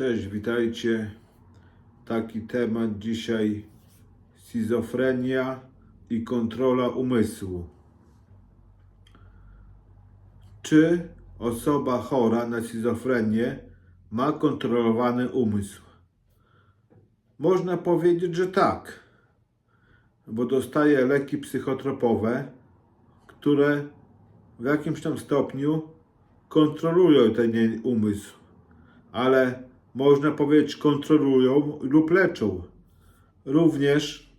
Cześć, witajcie. Taki temat dzisiaj: schizofrenia i kontrola umysłu. Czy osoba chora na schizofrenię ma kontrolowany umysł? Można powiedzieć, że tak, bo dostaje leki psychotropowe, które w jakimś tam stopniu kontrolują ten umysł ale można powiedzieć kontrolują lub leczą. Również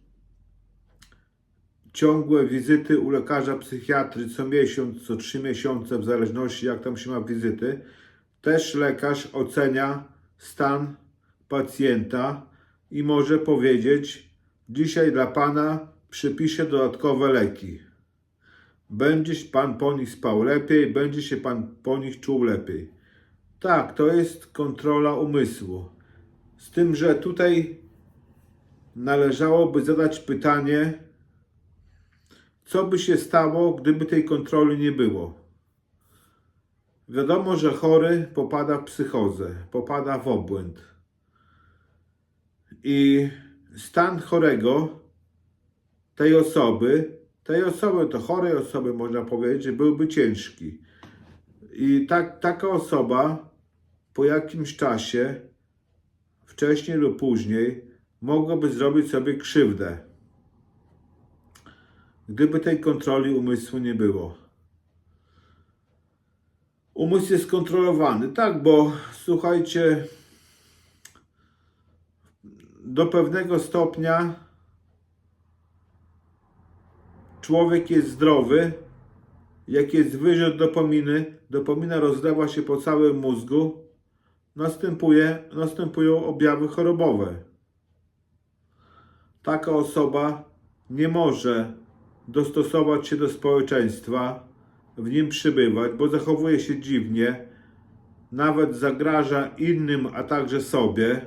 ciągłe wizyty u lekarza psychiatry co miesiąc, co trzy miesiące, w zależności jak tam się ma wizyty, też lekarz ocenia stan pacjenta i może powiedzieć: Dzisiaj dla pana przypiszę dodatkowe leki. Będzie pan po nich spał lepiej, będzie się pan po nich czuł lepiej. Tak, to jest kontrola umysłu. Z tym, że tutaj należałoby zadać pytanie, co by się stało, gdyby tej kontroli nie było. Wiadomo, że chory popada w psychozę, popada w obłęd. I stan chorego, tej osoby, tej osoby, to chorej osoby można powiedzieć, byłby ciężki. I tak, taka osoba po jakimś czasie, wcześniej lub później, mogłaby zrobić sobie krzywdę. Gdyby tej kontroli umysłu nie było. Umysł jest kontrolowany, tak, bo słuchajcie, do pewnego stopnia człowiek jest zdrowy, jak jest wyrzut dopaminy, dopamina rozlewa się po całym mózgu, następuje, następują objawy chorobowe. Taka osoba nie może dostosować się do społeczeństwa, w nim przybywać, bo zachowuje się dziwnie, nawet zagraża innym, a także sobie,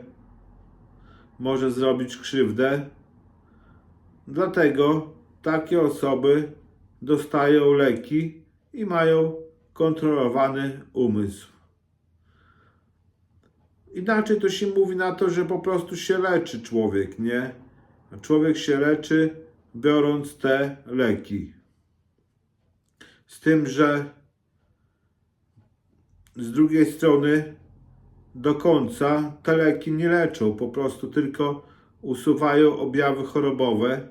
może zrobić krzywdę. Dlatego takie osoby dostają leki i mają kontrolowany umysł. Inaczej to się mówi na to, że po prostu się leczy człowiek, nie? Człowiek się leczy biorąc te leki. Z tym, że z drugiej strony do końca te leki nie leczą, po prostu tylko usuwają objawy chorobowe,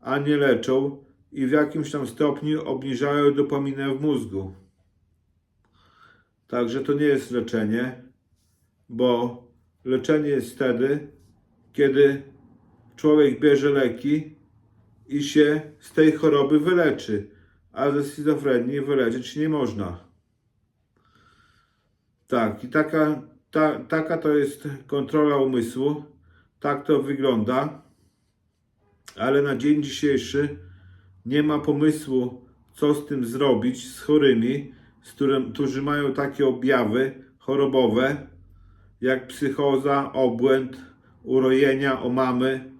a nie leczą i w jakimś tam stopniu obniżają dopaminę w mózgu. Także to nie jest leczenie, bo leczenie jest wtedy, kiedy człowiek bierze leki i się z tej choroby wyleczy, a ze schizofrenii wyleczyć nie można. Tak, i taka, ta, taka to jest kontrola umysłu, tak to wygląda, ale na dzień dzisiejszy nie ma pomysłu, co z tym zrobić, z chorymi, z którym, którzy mają takie objawy chorobowe, jak psychoza, obłęd, urojenia, omamy.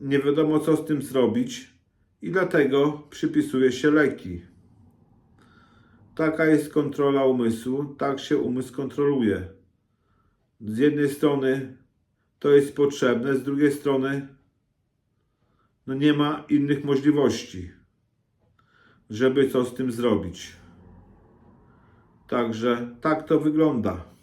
Nie wiadomo, co z tym zrobić i dlatego przypisuje się leki. Taka jest kontrola umysłu, tak się umysł kontroluje. Z jednej strony to jest potrzebne, z drugiej strony no nie ma innych możliwości, żeby co z tym zrobić. Także tak to wygląda.